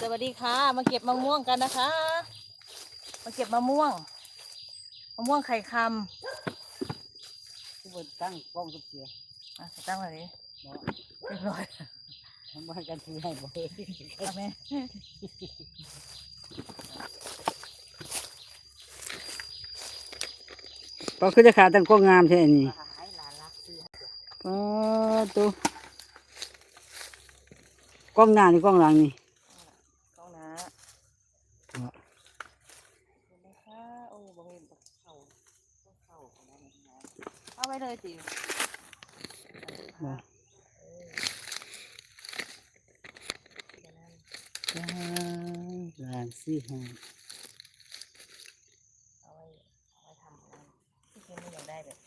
สวัสดีค่ะ มาเก็บมะม่วงกันนะคะ มาเก็บมะม่วง มะม่วงไข่คทุกคนตั้งกล้องทุกเสียำอะใส่ตั้งเลยดิเนาะเรียบร้อยทำบ้านกันทีให้บ่เฮ้ยเอาไหมก็คือจะขาดตั้งกล้องงามใช่นี่หายหลานรักซื้อก็ตัวกล้องหน้านี่กล้องหลังนี่ กล้องนะเห็นไหมคะโอ้ยบางเห็นกับเข่าต้องเข่าของนั้นนะเอา ไว้เลยจิ๋วบ่เออเดี๋ยวนั้นจ้าลานสิฮะเอาไว้เอาไว้ทำอะไรที่จริงไม่อยากได้แบบ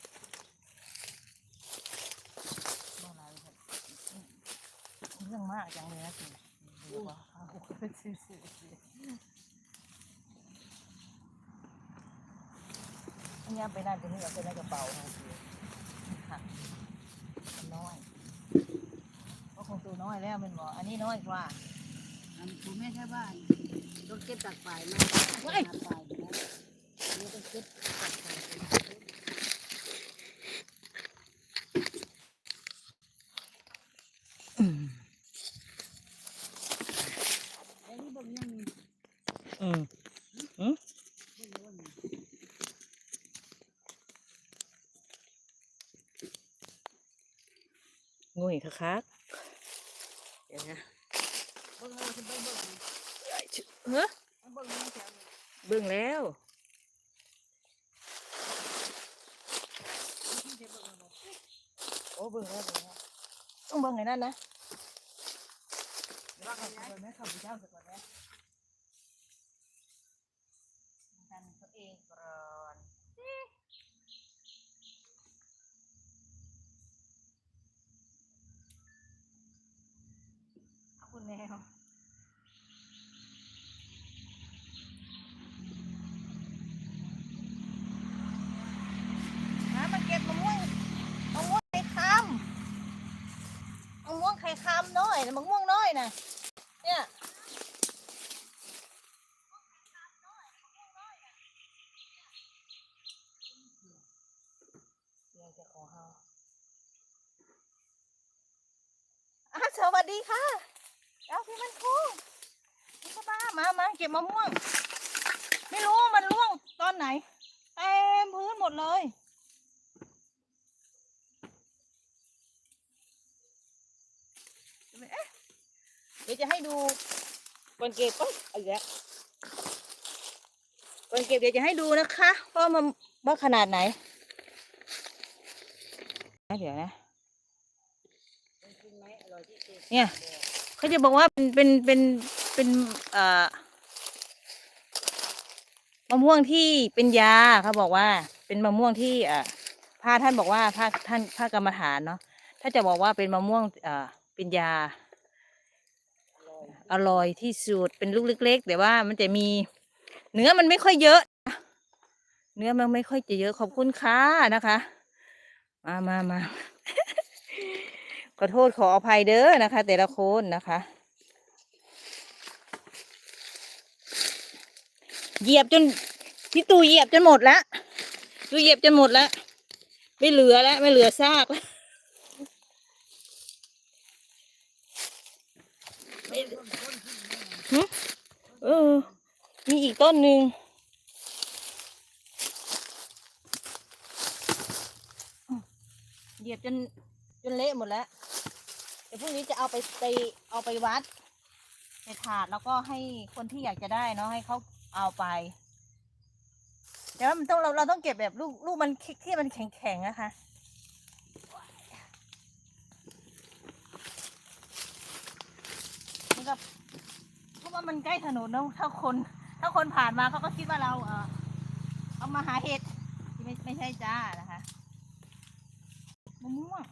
เมื่อไหรครับเรื่องมากจังเลยนะจิ๋วดูว่าเอาไปซื้อซื้อซื้ออันนี้ไปนั่นตรงนี้เอาไปในกระเป๋าค่ะจิ๋วค่ะมันน้อยก็คงตัวน้ อยแล้วมันบอกอันนี้น้อยกว่าอันผมแม่แค่บ้านต้องเก็บตักฝ่ายมาเฮ้ยตักฝ่ายนะนี่ต้องเก็บตักฝ่ายไอ้นี่บ่ยังมีอืมอืมบ่รู้ว่ามีงูอีกคักๆเดี๋ยวนะ เบิ่ง เอาสิเบิ่งเบิ่งเฮ้ยเอเบิ่งนี่แถวนี้เบิ่งแล้วโอ้เบิ่งแล้วเบิ่งแล้วต้องเบิ่งไงนั่นนะเดี๋ยวว่าขัเขาบย้ายไปไหมขับไปเจ้าสักก่อนไหมดันตัวเองก่อนเอาคุณแมวนะมาเก็บมะม่วงมะม่วงไข่คำมะม่วงไข่คำ น้อยนะมะม่วงน้อยนะเนี่ยเรียงจากของเฮาอะสวัสดีค่ะเอาพี่มันคงนี่ก็บ้ามามาเก็บมะม่วง ไม่รู้ว่ามันร่วงตอนไหนเต็มพื้นหมดเลยเอ๊ะ เดี๋ยวจะให้ดูก่อนเก็บเอ้ยเอาอีกแล้วก่อนเก็บเดี๋ยวจะให้ดูนะคะว่ามันว่าขนาดไหนเดี๋ยวนะเนี่ยเขาจะบอกว่าเป็นเป็นเป็นเป็นเอ่อมะม่วงที่เป็นยาเขาบอกว่า เป็นมะม่วงที่เอ่อพระท่านบอกว่าพระท่านพระกรรมฐานเนาะถ้าจะบอกว่าเป็นมะม่วงเอ่อเป็นยา อร่อยที่สุดเป็นลูกเล็ก ๆ แต่ว่ามันจะมีเนื้อมันไม่ค่อยเยอะ เนื้อมันไม่ค่อยจะเยอะขอบคุณค่ะนะคะ มามามาขอโทษขออภัยเด้อนะคะ แต่ละคนนะคะ เหยียบจนพี่ตูเหยียบจนหมดแล้วตูเหยียบจนหมดแล้ว ไม่เหลือแล้วไม่เหลือซากแล้ว ออ มีอีกต้นหนึ่งเหยียบจนจนเละหมดแล้ว เดี๋ยวพรุ่งนี้จะเอาไปไปเอาไปวัดในถาดแล้วก็ให้คนที่อยากจะได้เนาะให้เขาเอาไป แต่ว่ามันต้องเราเราต้องเก็บแบบลูกลูกมันที่ที่มันแข็งแข็งนะคะนี่ก็ะว่ามันใกล้ถนนเนอะถ้าคน ถ้าคนผ่านมาเขาก็คิดว่าเราเออเอามาหาเห็ดที่ไม่ไม่ใช่จ้านะคะมะม่วง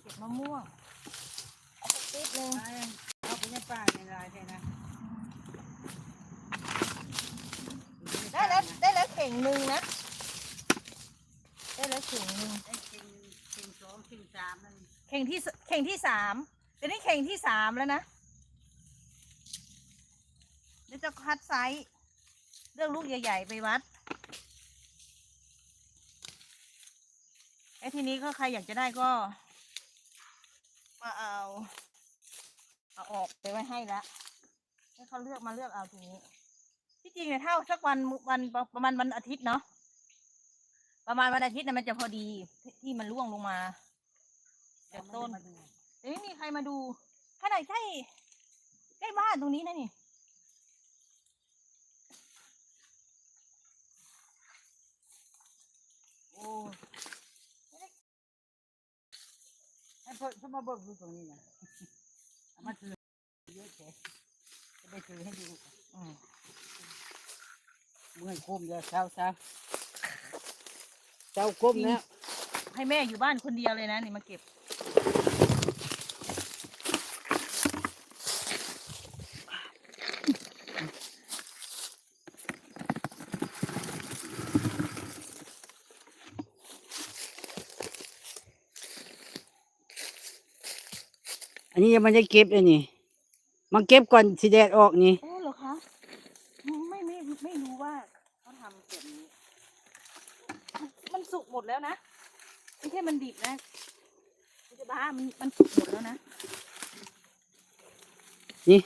เก็บมะม่วงเอาสักนิดนึงไปเอาไปในป่าในลายแค่นะได้แล้วได้แล้วเข่งหนึ่งนะ ได้แล้วเข่งหนึ่งไอ้เข่งเข่งสองเข่งสามนั่นเข่งที่สเข่งที่สามเดี๋ยวนี้เข่งที่สามแล้วนะเดี๋ยว จะคัดไซส์เลือกลูกใหญ่ ๆ ไปวัดไอ้ทีนี้ก็ใครอยากจะได้ก็ มาเอาเอาออกไปไว้ให้ละให้เขาเลือกมาเลือกเอาทีนี้ ที่จริงเนี่ยเท่าสักวันวันประมาณวันอาทิตย์เนาะประมาณวันอาทิตย์เนี่ยมันจะพอดีที่ที่มันร่วงลงมาจากต้นมาดูแต่ไม่มีใครมาดูขนาดใกล้ใกล้บ้านตรงนี้นะนี่ โอ้ให้เพิ่นเพิ่นมาเบิกดูตรงนี้นะเอามาถือเยอะแค่จะไปถือให้ดูอืมเมื่อยก้มเดี๋ยวเช้าเช้าเจ้าก้มแล้วให้แม่อยู่บ้านคนเดียวเลยนะนี่มาเก็บ นนี้ยังไม่ได้เก็บเลยนี่มาเก็บก่อนสิแดดออกนี่โอ้เหรอคะไม่ไม่ไม่รู้ว่าเขาทำแบบนี้ มันสุกหมดแล้วนะไม่ใช่มันดิบนะมันจะบ้ามันมันสุกหมดแล้วนะนี่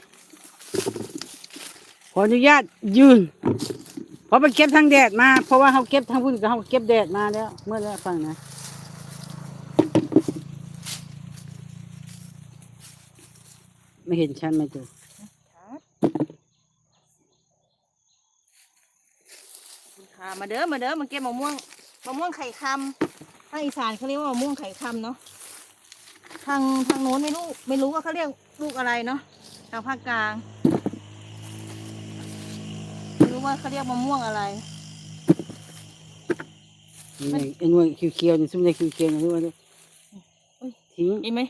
ขออนุญาตยืนเพราะไปเก็บทางแดดมา เพราะว่าเขาเก็บทางพุ่นกับเขาเก็บแดดมาแล้ว เมื่อแล้วฟังนะ ไม่ เห็นฉันไหมตัวครับคุณค่ะมาเด้อมาเด้อมาเก็บมะม่วงมะม่วงไข่คำทางอีสานเขาเรียกว่ามะม่วงไข่คำเนาะทางทางโน้นไม่รู้ไม่รู้ว่าเขาเรียกลูกอะไรเนาะทางภาคกลางไม่รู้ว่าเขาเรียกมะม่วงอะไรนี่ไงไอ้หน่วยเขียวๆนี่ซุ่มในเขียวๆนี่รู้ไหมเนี่ยอุ๊ยทิ้งเห็นไหม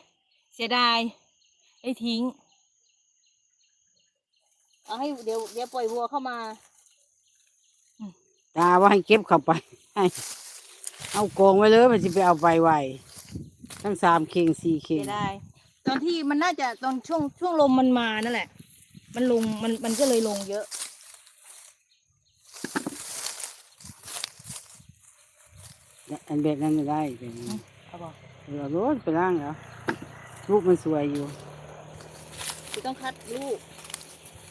เสียดายไอ้ทิ้ง เอาให้เดี๋ยวเดี๋ยวปล่อยวัวเข้ามาตาว่าให้เก็บเข้าไปให้เอากองไว้เลยมันจะไปเอาไปไหวทั้งสามเข่งสี่เข่เสีงยดายตอนที่มันน่าจะตอนช่วงช่วงลมมันมานั่นแหละ มันลงมันมันก็เลยลงเยอะอันแบบนั้นไม่ได้แบบนี้เอาบอกเออเอารถไปล้างแล้วรูปมันสวยอยู่คือต้องคัดลูก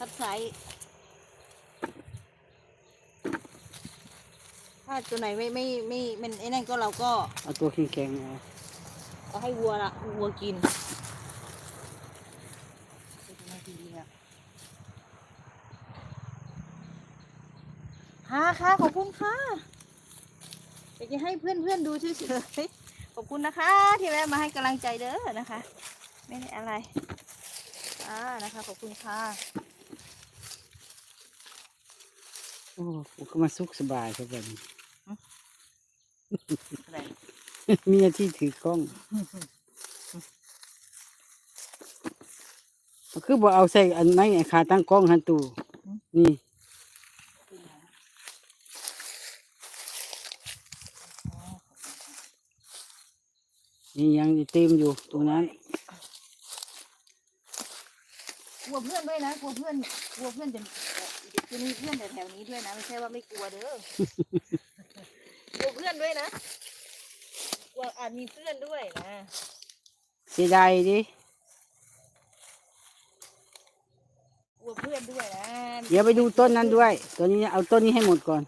คัดไซส์ถ้าตัวไหนไม่ไม่ไม่ไม่ไอ้นั่นก็เราก็เอาตัวแข็งๆเอาเอาให้วัวละวัวกินเป็นนาทีแล้วค่ะค่ะขอบคุณค่ะอยากจะให้เพื่อนเพื่อนๆดูเฉยๆขอบคุณนะคะ ที่แวะมาให้กำลังใจเด้อนะคะ ไม่ได้อะไรอ่านะคะ ขอบคุณค่ะ โอ้กูก็มาสุขสบายครับแบบนี้อะไรมีหน้าที่ถือกล้อง คือบอกเอาใส่อันไหนไอ้ขาตั้งกล้องหันตูนี่นี่ยังเต็มอยู่ตรงนั้นกลัวเพื่อนด้วยนะกลัวเพื่อนกลัวเพื่อนจะ จะมีเพื่อนแถวๆนี้ด้วยนะ ไม่ใช่ว่าไม่กลัวเด้อกลัวเพื่อนด้วยนะกลัวอาจมีเพื่อนด้วยนะเสียดายดิกลัวเพื่อนด้วยนะเดี๋ยวไปดูต้นนั้นด้วยตัวนี้เอาต้นนี้ให้หมดก่อน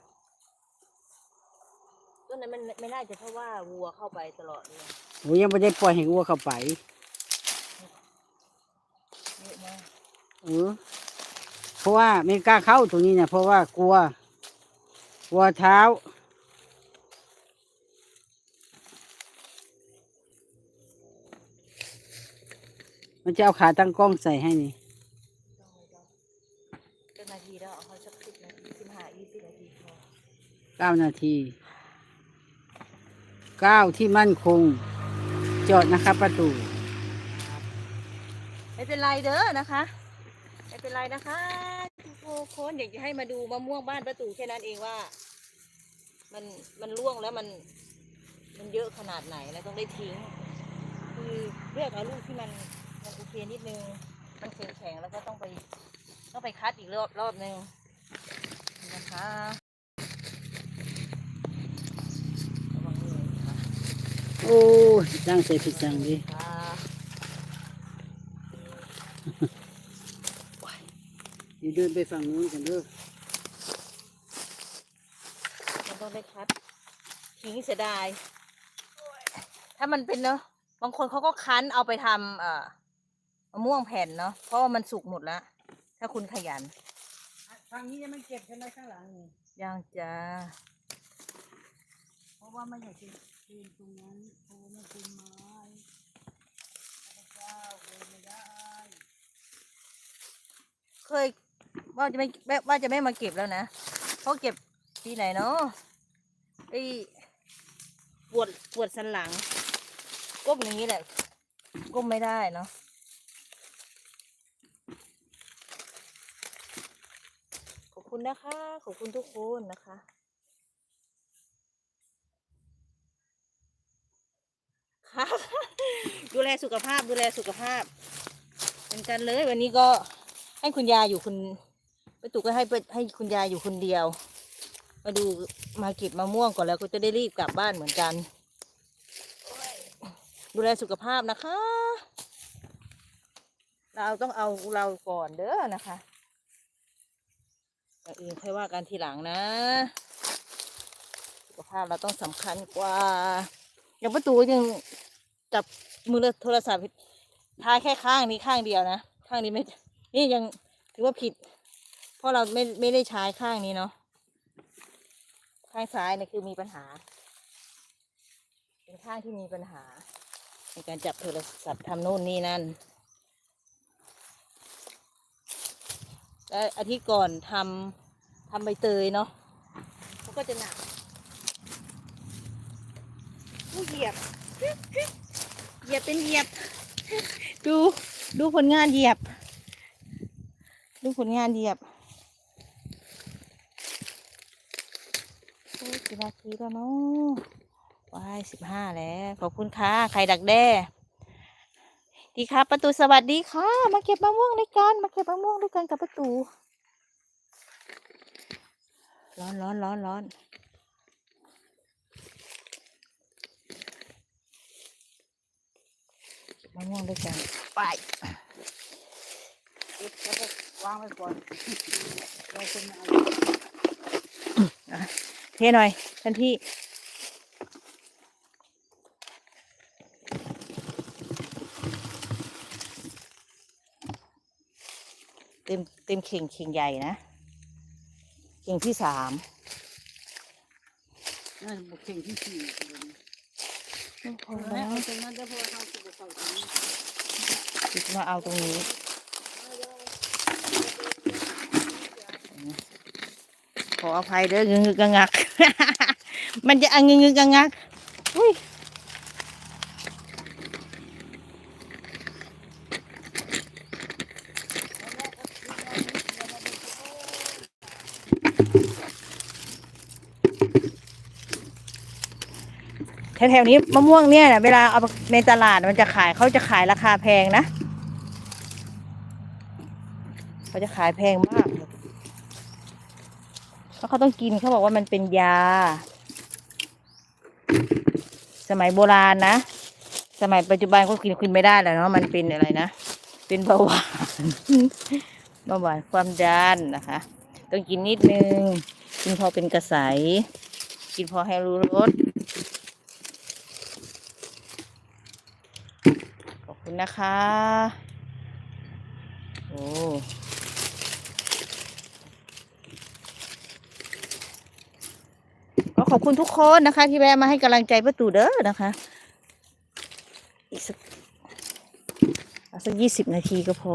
ต้นนั้นมันไม่น่าจะเพราะว่าวัวเข้าไปตลอดเลยโอ้ยังไม่ได้ปล่อยให้วัวเข้าไปเยอะมากเออ ราะว่าไม่กล้าเข้าตรงนี้เนี่ยเพราะว่ากลัว กลัวเท้า มันจะเอาขาตั้งกล้องใส่ให้นี่เลยต้านาทีแล้วเขาสักสิบนาทีสิบห้ายี่สิบนาทีพอเก้านาทีเก้าที่มั่นคง จอดนะครับประตู ไม่เป็นไรเด้อนะคะ ไม่เป็นไรนะคะทุกคนอยากจะให้มาดูมะม่วงบ้านประตูแค่นั้นเองว่า มันมันร่วงแล้วมัน มันเยอะขนาดไหนแล้วต้องได้ทิ้ง คือเลือกเอาลูกที่มันมันโอเคนิดนึงมันแข็งๆแล้วก็ต้องไป ต้องไปไปคัดอีกรอบรอบหนึ่งนะคะระวังมือค่ะโอ้ยจ้างใส่ผิดจังดิค่ะเดี๋ยวเดินไปฝั่งนู้นกันเด้อมันต้องได้คัดทิ้งเสียดาย ถ้ามันเป็นเนาะบางคนเขาก็คั้นเอาไปทำเอ่อมะม่วงแผ่นเนาะเพราะว่ามันสุกหมดแล้ว ถ้าคุณขยันฝั่งนี้ยังไม่เก็บใช่ไหมข้างหลังนี่ย่างจ้าเพราะว่าไม่อยากจะปีนตรงนั้นเพราะว่ามันเป็นไม้พระเจ้าเดินไม่ได้เคย ว่าจะไม่ว่าจะไม่มาเก็บแล้วนะเพราะเก็บปีไหนเนาะไอ้ปวดปวดสันหลังก้มอย่างนี้แหละก้มไม่ได้เนาะขอบคุณนะคะ ขอบคุณทุกคนนะคะค่ะดูแลสุขภาพดูแลสุขภาพเหมือนกันเลยวันนี้ก็ให้คุณยายอยู่คุณ ประตูก็ให้ให้คุณยายอยู่คนเดียว มาดูมาเก็บมะม่วงก่อนแล้วก็จะได้รีบกลับบ้านเหมือนกัน ดูแลสุขภาพนะคะ เราต้องเอาเราก่อนเด้อนะคะอย่างอื่นค่อยว่ากันทีหลังนะ สุขภาพเราต้องสำคัญกว่า อย่างประตูยังจับมือโทรศัพท์ท้ายแค่ข้างนี้ข้างเดียวนะ ข้างนี้ไม่ นี่ยังถือว่าผิด ราะเราไม่ไม่ได้ใช้ข้างนี้เนาะข้างซ้ายเนี่ยคือมีปัญหา เป็นข้างที่มีปัญหา ในการจับโทรศัพท์ทำโน่นนี่นั่นและอาทิตย์ก่อนทำทำใบเตยเนาะเขาก็จะหนักผู้เหยียบเหยียบเป็นเหยียบ ดูดูผลงานเหยียบ ดูผลงานเหยียบโอ้ยกี่นาทีแล้วเนาะว้ายสิบห้าแล้วขอบคุณค่ะใครดักแด้ดีค่ะประตูสวัสดีค่ะ มาเก็บมะม่วงด้วยกัน มาเก็บมะม่วงด้วยกันกับประตู ร้อนร้อนร้อนร้อนมะม่วงด้วยกันไปเก็บแล้วก็วางไว้ก่อนเราคนเอา เทหน่อยทันที่ เต็มเต็มเข่งเข่งใหญ่นะ เข่งที่สามนั่นบุกเข่งที่สี่พอพอแล้แล้ววตรงนั้นเดี๋ยวพอเขาสุกเขาตรงนี้คิดมาเอาตรงนี้ข ออภัยเด้องึงงึกงัก มันจะอังงึงงึกงักอุ้ยแถวๆนี้มะม่วงเนี่ยนะเวลาเอาในตลาดมันจะขายเขาจะขายราคาแพงนะ เขาจะขายแพงมาก เพราะเขาต้องกินเขาบอกว่ามันเป็นยา สมัยโบราณนะ สมัยปัจจุบันก็กินกินไม่ได้แล้วเนาะมันเป็นอะไรนะ เป็นเบาหวานเบาหวานความดันนะคะ ต้องกินนิดนึง กินพอเป็นกระใสกินพอให้รู้รสขอบคุณนะคะ โอ้ ขอบคุณทุกคนนะคะ ที่แวะมาให้กำลังใจประตูเด้อนะคะ อีกสักสักยี่สิบนาทีก็พอ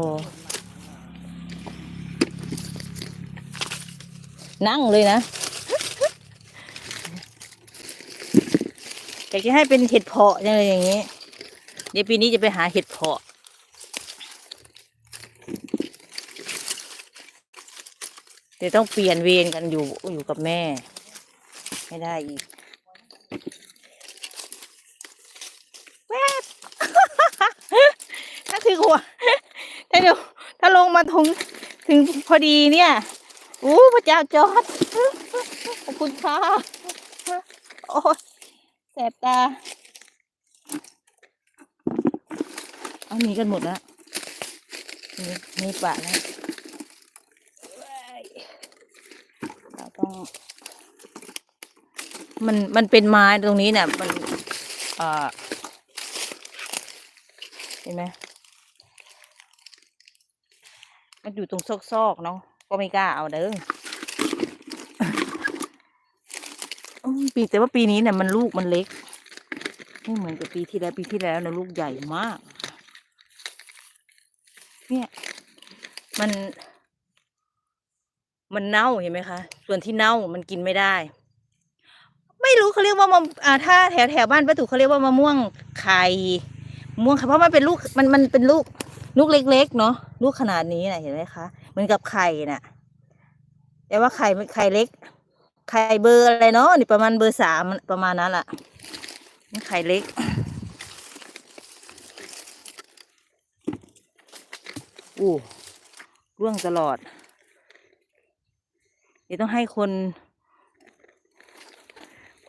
นั่งเลยนะอยากจะให้เป็นเห็ดเพาะอะไรอย่างนี้ เดี๋ยวปีนี้จะไปหาเห็ดเพาะเดี๋ยวต้องเปลี่ยนเวรกันอยู่อยู่กับแม่ ไม่ได้อีกแวบถ้าถึงหัวถ้าเดี๋ยวถ้าลงมาถึงถึงพอดีเนี่ยอู้พระเจ้าจอดขอบคุณค่ะโอ้ยแสบตาเอาหนีกันหมดแล้วนี่นี่ปะแล้วเว้ยเราต้อง มันมันเป็นไม้ตรงนี้เนี่ยมันเอ่อเห็นไหมมันอยู่ตรงซอกๆเนาะก็ไม่กล้าเอาเด้อปีแต่ว่าปีนี้เนี่ยมันลูกมันเล็กไม่เหมือนกับปีที่แล้วปีที่แล้วนะลูกใหญ่มาก เนี่ย มัน มันเน่าเห็นไหมคะ ส่วนที่เน่ามันกินไม่ได้ เขาเรียกว่ามะอ่าถ้าแถวแถวบ้านป้าตู่เขาเรียกว่ามะม่วงไข่ม่วงไข่เพราะมันเป็นลูกมันมันเป็นลูกลูกเล็กๆเนาะลูกขนาดนี้นะเห็นไหมคะเหมือนกับไข่น่ะ แต่ว่าไข่ไข่เล็ก ไข่เบอร์อะไรเนาะนี่ประมาณเบอร์สามประมาณนั้นแหละนี่ไข่เล็กอู้ร่วงตลอด เดี๋ยวต้องให้คน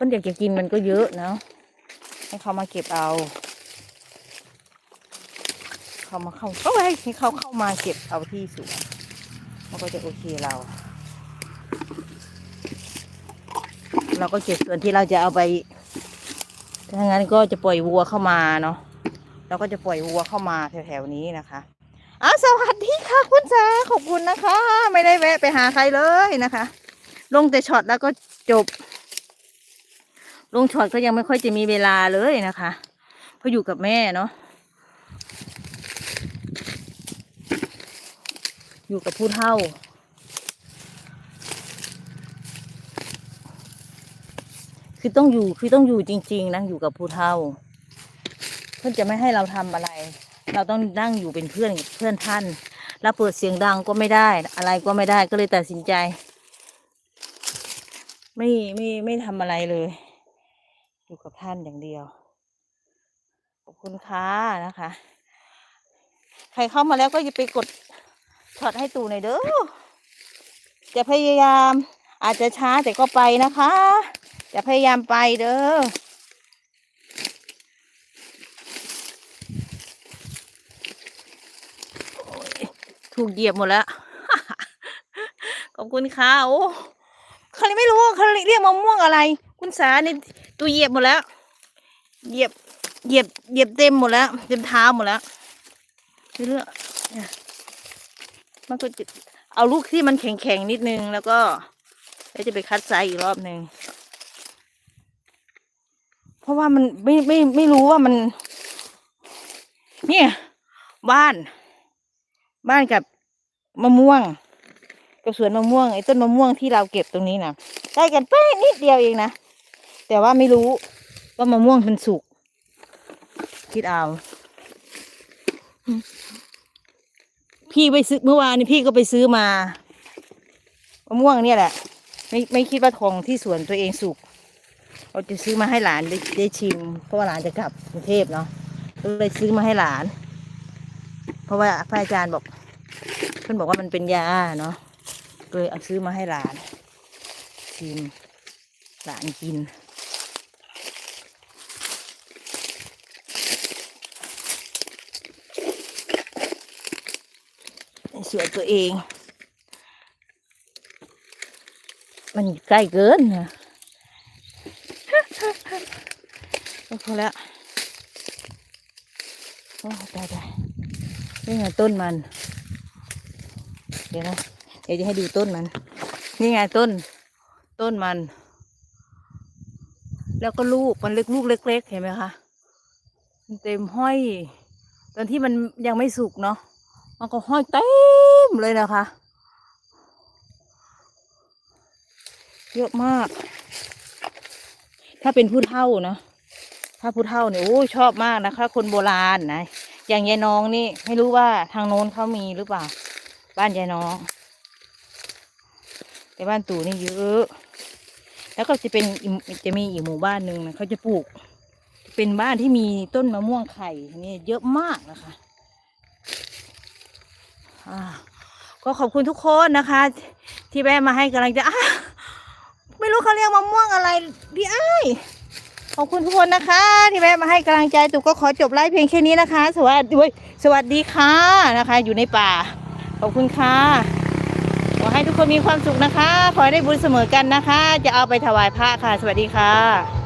นอยากจะกินมันก็เยอะเนาะให้เขามาเก็บเอา เขามาเข้าก็ให้ให้เขาเข้ามาเก็บเอาที่สวนมันก็จะโอเคเรา เราก็เก็บส่วนที่เราจะเอาไปถ้างั้นก็จะปล่อยวัวเข้ามาเนาะเราก็จะปล่อยวัวเข้ามาแถวๆนี้นะคะอ้าวสวัสดีค่ะคุณจ๋าขอบคุณนะคะ ไม่ได้แวะไปหาใครเลยนะคะ ลงแต่ช็อตแล้วก็จบ ลงช็อตก็ยังไม่ค่อยจะมีเวลาเลยนะคะเพราะอยู่กับแม่เนาะอยู่กับผู้เฒ่า คือต้องอยู่คือต้องอยู่จริง ๆนะอยู่กับผู้เฒ่า เพื่อนจะไม่ให้เราทำอะไร เราต้องนั่งอยู่เป็นเพื่อนเพื่อนท่านแล้วเปิดเสียงดังก็ไม่ได้ อะไรก็ไม่ได้ก็เลยตัดสินใจ ไม่ไม่ไม่ทำอะไรเลย อยู่กับท่านอย่างเดียว ขอบคุณค่ะนะคะ ใครเข้ามาแล้วก็อย่าไปกดช็อตให้ตูหน่อยเด้อจะพยายามอาจจะช้าแต่ก็ไปนะคะจะพยายามไปเด้อถูกเหยียบหมดแล้ว ขอบคุณค่ะ โอ้เขาเลยไม่รู้ว่าเขาเรียกมะม่วงอะไร คุณสานี่ตัวเหยียบหมดแล้ว เหยียบ เหยียบ เหยียบเต็มหมดแล้ว เต็มเท้าหมดแล้วไม่รู้อะเนี่ยมันก็จะเอาลูกที่มันแข็งๆนิดนึงแล้วก็แล้วจะไปคัดไซส์อีกรอบหนึ่ง เพราะว่ามันไม่ไม่ไม่รู้ว่ามัน เนี่ยบ้าน บ้านกับมะม่วงกับสวนมะม่วงไอ้ต้นมะม่วงที่เราเก็บตรงนี้นะใกล้กันเป๊ะนิดเดียวเองนะ แต่ว่าไม่รู้ว่ามะม่วงมันสุก คิดเอา พี่ไปซื้อเมื่อวานนี้พี่ก็ไปซื้อมามะม่วงเนี่ยแหละ ไม่ไม่คิดว่าทองที่สวนตัวเองสุกเราจะซื้อมาให้หลานได้ได้ชิม เพราะว่าหลานจะกลับกรุงเทพเนาะก็เลยซื้อมาให้หลาน เพราะว่าพระอาจารย์บอกเพื่อนบอกว่ามันเป็นยาเนาะก็เลยเอาซื้อมาให้หลานชิมหลานกิน สวนตัวเอง มันอยู่ใกล้เกินนะก็พอแล้วโอ้ตายตายนี่ไงต้นมัน เดี๋ยวนะเดี๋ยวจะให้ดูต้นมัน นี่ไงต้น ต้นมัน แล้วก็ลูกมันเล็กลูกเล็ก ๆ เห็นไหมคะมันเต็มห้อย ตอนที่มันยังไม่สุกเนาะ มันก็ห้อยเต็ม เลยนะคะ เยอะมาก ถ้าเป็นผู้เฒ่าเนาะถ้าผู้เฒ่าเนี่ยโอ้ชอบมากนะคะ คนโบราณนะอย่างยายน้องนี่ไม่รู้ว่าทางโน้นเขามีหรือเปล่า บ้านยายน้อง แต่บ้านตู่นี่เยอะ แล้วก็จะเป็นจะมีอีกหมู่บ้านหนึ่งนะเขาจะปลูก เป็นบ้านที่มีต้นมะม่วงไข่นี่เยอะมากนะคะ อ่า ก็ขอบคุณทุกคนนะคะ ที่แวะมาให้กำลังใจไม่รู้เขาเรียกมะม่วงอะไรพี่ไอ้ายขอบคุณทุกคนนะคะ ที่แวะมาให้กำลังใจตุกก็ขอจบไลฟ์เพียงแค่นี้นะคะ สวัสดีสวัสดีค่ะนะคะ อยู่ในป่า ขอบคุณค่ะขอให้ทุกคนมีความสุขนะคะ ขอให้ได้บุญเสมอกันนะคะ จะเอาไปถวายพระค่ะ สวัสดีค่ะ